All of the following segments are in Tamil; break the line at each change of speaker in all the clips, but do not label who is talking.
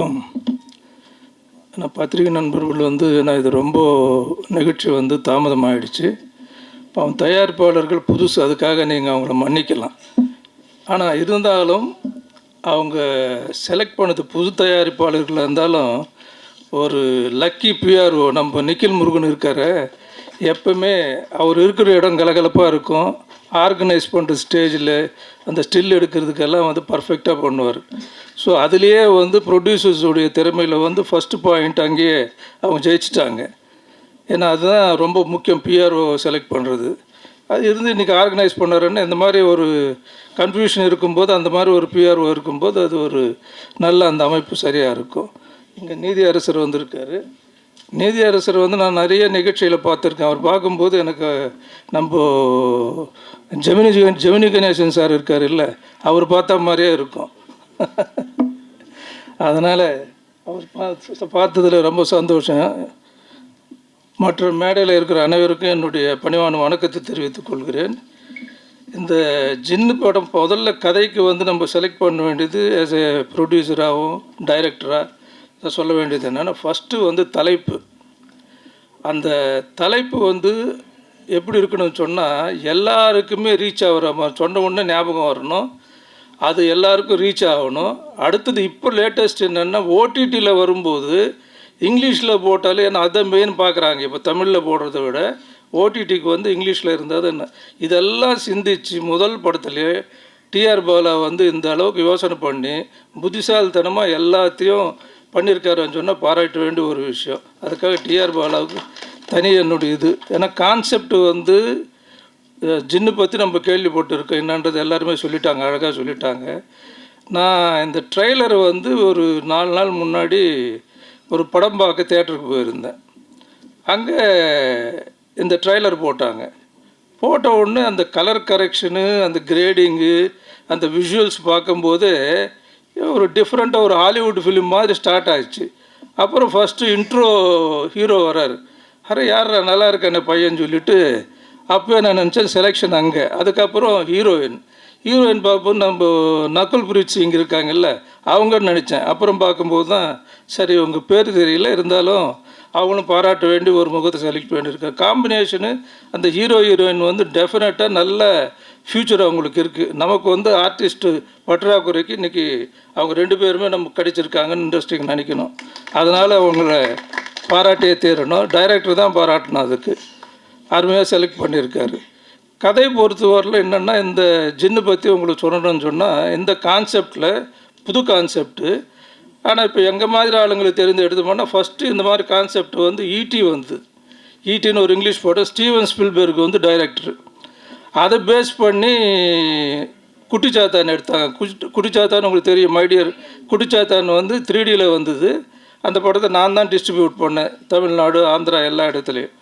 வணக்கம். நான் பத்திரிகை நண்பர்கள் வந்து நான் இது ரொம்ப நிகழ்ச்சி வந்து தாமதமாகிடுச்சு அவன் தயாரிப்பாளர்கள் புதுசு அதுக்காக நீங்கள் அவங்கள மன்னிக்கலாம். ஆனால் இருந்தாலும் அவங்க செலக்ட் பண்ணது புது தயாரிப்பாளர்களாக இருந்தாலும் ஒரு லக்கி பிஆர்ஓ நம்ம நிக்கில் முருகன் இருக்கார் எப்பவுமே அவர் இருக்கிற இடம் கலகலப்பாக இருக்கும். ஆர்கனைஸ் பண்ணுற ஸ்டேஜில் அந்த ஸ்டில் எடுக்கிறதுக்கெல்லாம் வந்து பர்ஃபெக்டாக பண்ணுவார். ஸோ அதுலேயே வந்து ப்ரொடியூசர்ஸுடைய திறமையில் வந்து ஃபஸ்ட்டு பாயிண்ட் அங்கேயே அவங்க ஜெயிச்சிட்டாங்க. ஏன்னா அதுதான் ரொம்ப முக்கியம் பிஆர்ஓ செலக்ட் பண்ணுறது அது இருந்து இன்றைக்கி ஆர்கனைஸ் பண்ணுறேன்னு இந்த மாதிரி ஒரு கன்ஃபியூஷன் இருக்கும்போது அந்த மாதிரி ஒரு பிஆர்ஓ இருக்கும்போது அது ஒரு நல்ல அந்த அமைப்பு சரியாக இருக்கும். இங்கே நீதி அரசர் வந்திருக்காரு. நீதியரசர் வந்து நான் நிறைய நிகழ்ச்சியில் பார்த்துருக்கேன். அவர் பார்க்கும்போது எனக்கு நம்ம ஜெமினி ஜெமினி கணேசன் சார் இருக்கார் இல்லை அவர் பார்த்த மாதிரியே இருக்கும். அதனால் அவர் பார்த்து பார்த்ததில் ரொம்ப சந்தோஷம். மற்ற மேடையில் இருக்கிற அனைவருக்கும் என்னுடைய பணிவான வணக்கத்தை தெரிவித்துக் கொள்கிறேன். இந்த ஜின்னு படம் முதல்ல கதைக்கு வந்து நம்ம செலக்ட் பண்ண வேண்டியது ஆஸ் ஏ ப்ரொடியூசராகவும் டைரக்டராக சொல்ல வேண்டியது என்னென்னா ஃபஸ்ட்டு வந்து தலைப்பு. அந்த தலைப்பு வந்து எப்படி இருக்கணும்னு சொன்னால் எல்லாருக்குமே ரீச் ஆகிற மாதிரி சொன்ன உடனே ஞாபகம் வரணும். அது எல்லாருக்கும் ரீச் ஆகணும். அடுத்தது இப்போ லேட்டஸ்ட் என்னென்னா ஓடிடியில் வரும்போது இங்கிலீஷில் போட்டாலே ஏன்னா அதை மெயின் பார்க்குறாங்க இப்போ தமிழில் போடுறத விட ஓடிடிக்கு வந்து இங்கிலீஷில் இருந்தால் என்ன இதெல்லாம் சிந்திச்சு முதல் படத்துலேயே டிஆர் பாலா வந்து இந்த அளவுக்கு யோசனை பண்ணி புத்திசாலித்தனமாக எல்லாத்தையும் பண்ணியிருக்காருன்னு சொன்னால் பாராட்ட வேண்டிய ஒரு விஷயம். அதுக்காக டிஆர் பாலாவுக்கு தனி என்னுடைய இது ஏன்னா கான்செப்ட் வந்து ஜின்னு பற்றி நம்ம கேள்விப்பட்டிருக்கோம். என்னன்றது எல்லாருமே சொல்லிட்டாங்க அழகாக சொல்லிட்டாங்க. நான் இந்த ட்ரெய்லரை வந்து ஒரு நாலு நாள் முன்னாடி ஒரு படம் பார்க்க தேட்டருக்கு போயிருந்தேன். அங்கே இந்த ட்ரெய்லர் போட்டாங்க. போட்ட உடனே அந்த கலர் கரெக்ஷனு அந்த கிரேடிங்கு அந்த விஷுவல்ஸ் பார்க்கும்போது ஒரு டிஃப்ரெண்ட்டாக ஒரு ஹாலிவுட் ஃபிலிம் மாதிரி ஸ்டார்ட் ஆச்சு அப்புறம் ஃபஸ்ட்டு இன்ட்ரோ ஹீரோ வராரு அரே யார் நல்லா இருக்கானே பையன்? சொல்லிட்டு அப்போவே நான் நினச்சேன் செலெக்ஷன் அங்கே. அதுக்கப்புறம் ஹீரோயின் ஹீரோயின் பார்ப்போம் நம்ம நக்குல் பிரீத் சிங் இருக்காங்கல்ல அவங்கன்னு நினச்சேன். அப்புறம் பார்க்கும்போது தான் சரி உங்கள் பேர் தெரியல இருந்தாலும் அவங்களும் பாராட்ட வேண்டி ஒரு முகத்தை செலக்ட் பண்ணியிருக்காங்க. காம்பினேஷனு அந்த ஹீரோ ஹீரோயின் வந்து டெஃபினட்டாக நல்ல ஃப்யூச்சர் அவங்களுக்கு இருக்குது நமக்கு வந்து ஆர்டிஸ்ட்டு பற்றாக்குறைக்கு இன்றைக்கி அவங்க ரெண்டு பேருமே நமக்கு கிடைச்சிருக்காங்கன்னு இன்ட்ரெஸ்டிங் நினைக்கணும். அதனால் அவங்கள பாராட்டியே தேரணும். டைரக்டர் தான் பாராட்டணும் அதுக்கு. அருமையாக செலக்ட் பண்ணியிருக்காரு. கதை பொறுத்தவரையில் என்னென்னா இந்த ஜின்னு பற்றி உங்களுக்கு சொல்லணும்னு சொன்னால் இந்த கான்செப்டில் புது கான்செப்ட்டு ஆனால் இப்போ எங்கள் மாதிரி ஆளுங்களுக்கு தெரிந்து எடுத்தோம்னா ஃபஸ்ட்டு இந்த மாதிரி கான்செப்ட் வந்து ஈடி வந்து. ஈடின்னு ஒரு இங்கிலீஷ் போட்டால் ஸ்டீவன் ஸ்பில்பெர்க் வந்து டைரக்டர் அதை பேஸ் பண்ணி குட்டிச்சாத்தான் எடுத்தாங்க. குட்டி குட்டிச்சாத்தான் உங்களுக்கு தெரியும் மைடியர் குட்டிச்சாத்தான் வந்து த்ரீடியில் வந்தது. அந்த படத்தை நான் தான் டிஸ்ட்ரிபியூட் பண்ணேன். தமிழ்நாடு ஆந்திரா எல்லா இடத்துலையும்.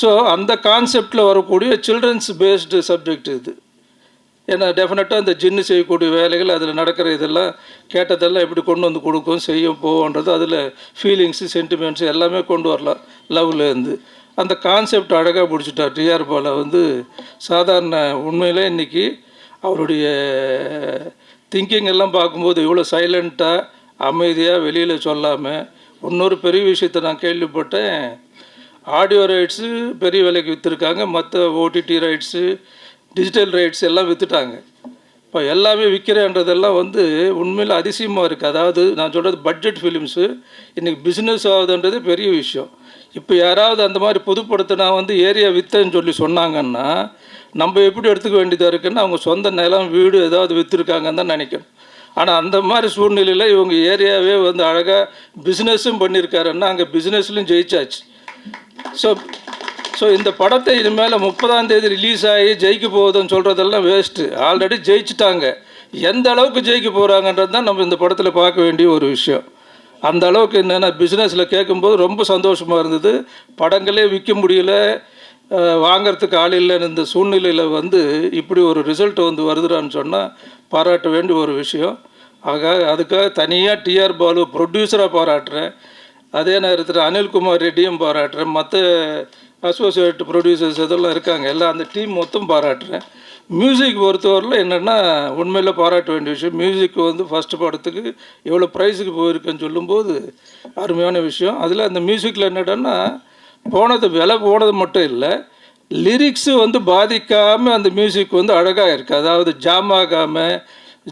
ஸோ அந்த கான்செப்டில் வரக்கூடிய சில்ட்ரன்ஸ் பேஸ்டு சப்ஜெக்ட் இது. ஏன்னா டெஃபினட்டாக அந்த ஜின்னு செய்யக்கூடிய வேலைகள் அதில் நடக்கிற இதெல்லாம் கேட்டதெல்லாம் எப்படி கொண்டு வந்து கொடுக்கும் செய்யும் போவோன்றது அதில் ஃபீலிங்ஸு சென்டிமெண்ட்ஸு எல்லாமே கொண்டு வரலாம். லவ்லேருந்து அந்த கான்செப்ட் அழகாக பிடிச்சிட்டார் டிஆர் பாலா வந்து சாதாரண உண்மையிலே இன்றைக்கி அவருடைய திங்கிங் எல்லாம் பார்க்கும்போது இவ்வளோ சைலண்ட்டாக அமைதியாக வெளியில் சொல்லாமல் இன்னொரு பெரிய விஷயத்தை நான் கேள்விப்பட்டேன். ஆடியோ ரைட்ஸு பெரிய விலைக்கு விற்றுருக்காங்க மற்ற ஓடிடி ரைட்ஸு டிஜிட்டல் ரைட்ஸ் எல்லாம் விற்றுட்டாங்க இப்போ எல்லாமே விற்கிறேன்றதெல்லாம் வந்து உண்மையில் அதிசயமாக இருக்குது அதாவது நான் சொல்கிறது பட்ஜெட் ஃபிலிம்ஸு இன்றைக்கி பிஸ்னஸ் ஆகுதுன்றது பெரிய விஷயம். இப்போ யாராவது அந்த மாதிரி புதுப்படுத்தினா வந்து ஏரியா விற்றேன்னு சொல்லி சொன்னாங்கன்னா நம்ம எப்படி எடுத்துக்க வேண்டியதாக இருக்குன்னு அவங்க சொந்த நிலம் வீடு ஏதாவது விற்றுருக்காங்கன்னு தான் நினைக்கணும். ஆனால் அந்த மாதிரி சூழ்நிலையில் இவங்க ஏரியாவே வந்து அழகாக பிஸ்னஸும் பண்ணியிருக்காருன்னா அங்கே பிஸ்னஸ்லையும் ஜெயிச்சாச்சு. ஸோ ஸோ இந்த படத்தை இனிமேல் முப்பதாம் தேதி ரிலீஸ் ஆகி ஜெயிக்க போகுதுன்னு சொல்கிறதெல்லாம் வேஸ்ட்டு ஆல்ரெடி ஜெயிச்சிட்டாங்க. எந்த அளவுக்கு ஜெயிக்க போகிறாங்கன்றது தான் நம்ம இந்த படத்தில் பார்க்க வேண்டிய ஒரு விஷயம். அந்த அளவுக்கு என்னென்னா பிஸ்னஸில் கேட்கும்போது ரொம்ப சந்தோஷமாக இருந்தது. படங்களே விற்க முடியல. வாங்கிறதுக்கு ஆள் இல்லைன்னு இந்த சூழ்நிலையில் வந்து இப்படி ஒரு ரிசல்ட் வந்து வருதுடான்னு சொன்னால் பாராட்ட வேண்டிய ஒரு விஷயம். ஆக அதுக்காக தனியாக டிஆர் பாலு ப்ரொடியூசராக பாராட்டுறேன். அதே நேரத்தில் அனில்குமார் ரெட்டியும் பாராட்டுறேன். மற்ற அசோசியேட் ப்ரொடியூசர்ஸ் இதெல்லாம் இருக்காங்க. எல்லாம் அந்த டீம் மொத்தம் பாராட்டுறேன். மியூசிக் பொறுத்தவரையில் என்னென்னா உண்மையில் பாராட்ட வேண்டிய விஷயம். மியூசிக் வந்து ஃபஸ்ட்டு படத்துக்கு எவ்வளோ ப்ரைஸுக்கு போயிருக்குன்னு சொல்லும்போது அருமையான விஷயம். அதில் அந்த மியூசிக்கில் என்னடான்னா போனது விலை போனது மட்டும் இல்லை லிரிக்ஸு வந்து பாதிக்காமல் அந்த மியூசிக் வந்து அழகாக இருக்குது அதாவது ஜாம் ஆகாமல்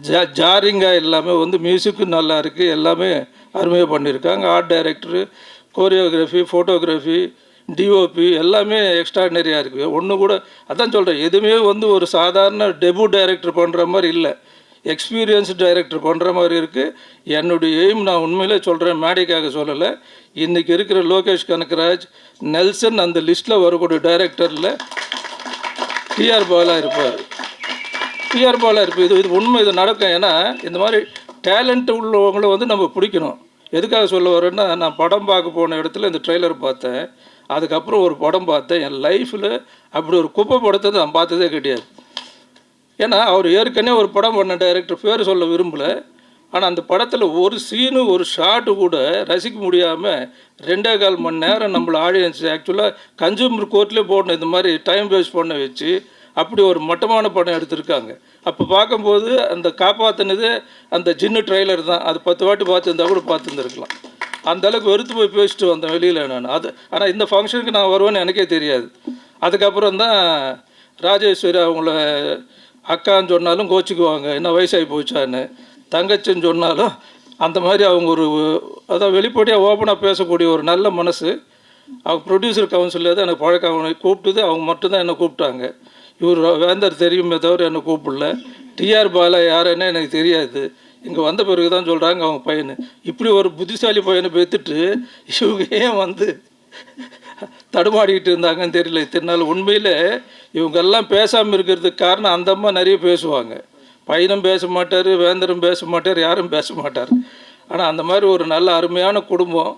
ஜா ஜாரிங்காக இல்லாமல் வந்து மியூசிக்கும் நல்லா இருக்குது எல்லாமே அருமையாக பண்ணியிருக்காங்க. Art director choreography photography DOP எல்லாமே எக்ஸ்ட்ராடினரியாக இருக்குது ஒன்று கூட அதான் சொல்கிறேன் எதுவுமே வந்து ஒரு சாதாரண டெபு டைரக்டர் பண்ணுற மாதிரி இல்லை. எக்ஸ்பீரியன்ஸ் டைரக்டர் பண்ணுற மாதிரி இருக்குது என்னுடைய எய்ம் நான் உண்மையிலே சொல்கிறேன் மேடைக்காக சொல்லலை. இன்றைக்கி இருக்கிற லோகேஷ் கனகராஜ் நெல்சன் அந்த லிஸ்ட்டில் வரக்கூடிய டைரக்டரில் டிஆர் பாலா இருப்பார். டிஆர் பாலா இருப்பார். இது இது உண்மை இது நடக்கும். ஏன்னா இந்த மாதிரி டேலண்ட் உள்ளவங்களை வந்து நம்ம பிடிக்கணும். எதுக்காக சொல்ல வரேன்னா நான் படம் பார்க்க போன இடத்துல இந்த ட்ரெய்லர் பார்த்தேன். அதுக்கப்புறம் ஒரு படம் பார்த்தேன். என் லைஃப்பில் அப்படி ஒரு குப்பை படத்தை நான் பார்த்ததே கிடையாது. ஏன்னா அவர் ஏற்கனவே ஒரு படம் பண்ண டைரக்டர் பேர் சொல்ல விரும்பலை. ஆனால் அந்த படத்தில் ஒரு சீனு ஒரு ஷாட்டு கூட ரசிக்க முடியாமல் ரெண்டே கால் மணி நேரம் நம்மளை ஆடியன்ஸ் ஆக்சுவலாக கன்சூமர் கோர்ட்லேயே போடணும். இந்த மாதிரி டைம் வேஸ்ட் பண்ண வச்சு அப்படி ஒரு மட்டமான படம் எடுத்திருக்காங்க. அப்போ பார்க்கும்போது அந்த காப்பாற்றினது அந்த ஜின்னு ட்ரெய்லர் தான். அது பத்து வாட்டி பார்த்துருந்தா கூட பார்த்துருந்துருக்கலாம். அந்த அளவுக்கு வெறுத்து போய் பேசிட்டு வந்தேன் வெளியில் நான். அது ஆனால் இந்த ஃபங்க்ஷனுக்கு நான் வருவேன்னு எனக்கே தெரியாது. அதுக்கப்புறம் தான் ராஜேஸ்வரி அவங்கள அக்கான்னு சொன்னாலும் கோச்சிக்குவாங்க. என்ன வயசாகி போச்சான்னு. தங்கச்சின்னு சொன்னாலும் அந்த மாதிரி அவங்க ஒரு அதான் வெளிப்படையாக ஓப்பனாக பேசக்கூடிய ஒரு நல்ல மனசு. அவங்க ப்ரொடியூசர் கவுன்சிலில் தான் எனக்கு பழக்கம். அவனை கூப்பிட்டது அவங்க மட்டும்தான் என்னை கூப்பிட்டாங்க. இவர் வேந்தர் தெரியுமே தவிர என்னை கூப்பிடல. டிஆர் பாலா யாருன்னு எனக்கு தெரியாது. இங்கே வந்த பிறகு தான் சொல்கிறாங்க அவங்க பையனு. இப்படி ஒரு புத்திசாலி பையனை பெற்றுட்டு இவங்க ஏன் வந்து தடுமாடிக்கிட்டு இருந்தாங்கன்னு தெரியல. இத்தனை நாள் உண்மையில் இவங்கெல்லாம் பேசாமல் இருக்கிறதுக்கு காரணம் அந்த அம்மா நிறைய பேசுவாங்க. பையனும் பேச மாட்டார் வேந்தரும் பேச மாட்டார் யாரும் பேச மாட்டார். ஆனால் அந்த மாதிரி ஒரு நல்ல அருமையான குடும்பம்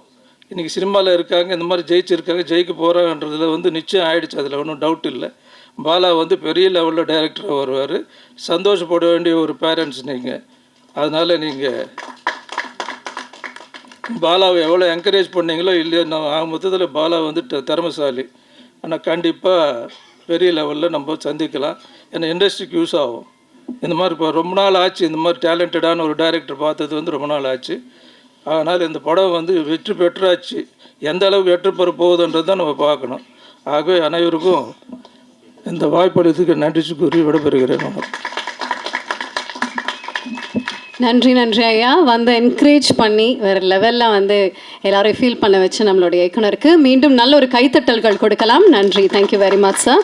இன்றைக்கி சினிமாவில் இருக்காங்க இந்த மாதிரி ஜெயிச்சிருக்காங்க ஜெயிக்க போகிறாங்கன்றதுல வந்து நிச்சயம் ஆயிடுச்சு. அதில் ஒன்றும் டவுட் இல்லை. பாலா வந்து பெரிய லெவலில் டைரக்டராக வருவார். சந்தோஷப்பட வேண்டிய ஒரு பேரண்ட்ஸ் நீங்கள் அதனால் நீங்கள் பாலாவை எவ்வளோ என்கரேஜ் பண்ணீங்களோ இல்லையோ நான் ஆக மொத்தத்தில் பாலா வந்து த- திறமைசாலி. ஆனால் கண்டிப்பாக பெரிய லெவலில் நம்ம சந்திக்கலாம். ஏன்னா இண்டஸ்ட்ரிக்கு யூஸ் ஆகும். இந்த மாதிரி இப்போ ரொம்ப நாள் ஆச்சு இந்த மாதிரி டேலண்டடான ஒரு டைரக்டர் பார்த்தது வந்து ரொம்ப நாள் ஆச்சு. அதனால் இந்த படம் வந்து வெற்றி பெற்றாச்சு. எந்த அளவுக்கு வெற்றி பெற போகுதுன்றது தான் நம்ம பார்க்கணும். ஆகவே அனைவருக்கும் இந்த வாய்ப்பளித்துக்கு நன்றி கூறி விடைபெறுகிறேன். நான்
நன்றி நன்றி ஐயா. வந்து என்கரேஜ் பண்ணி வேறு லெவலில் வந்து எல்லாரையும் ஃபீல் பண்ண வச்சு நம்மளுடைய இயக்குனருக்கு மீண்டும் நல்ல ஒரு கைத்தட்டல்கள் கொடுக்கலாம். நன்றி. Thank you very much sir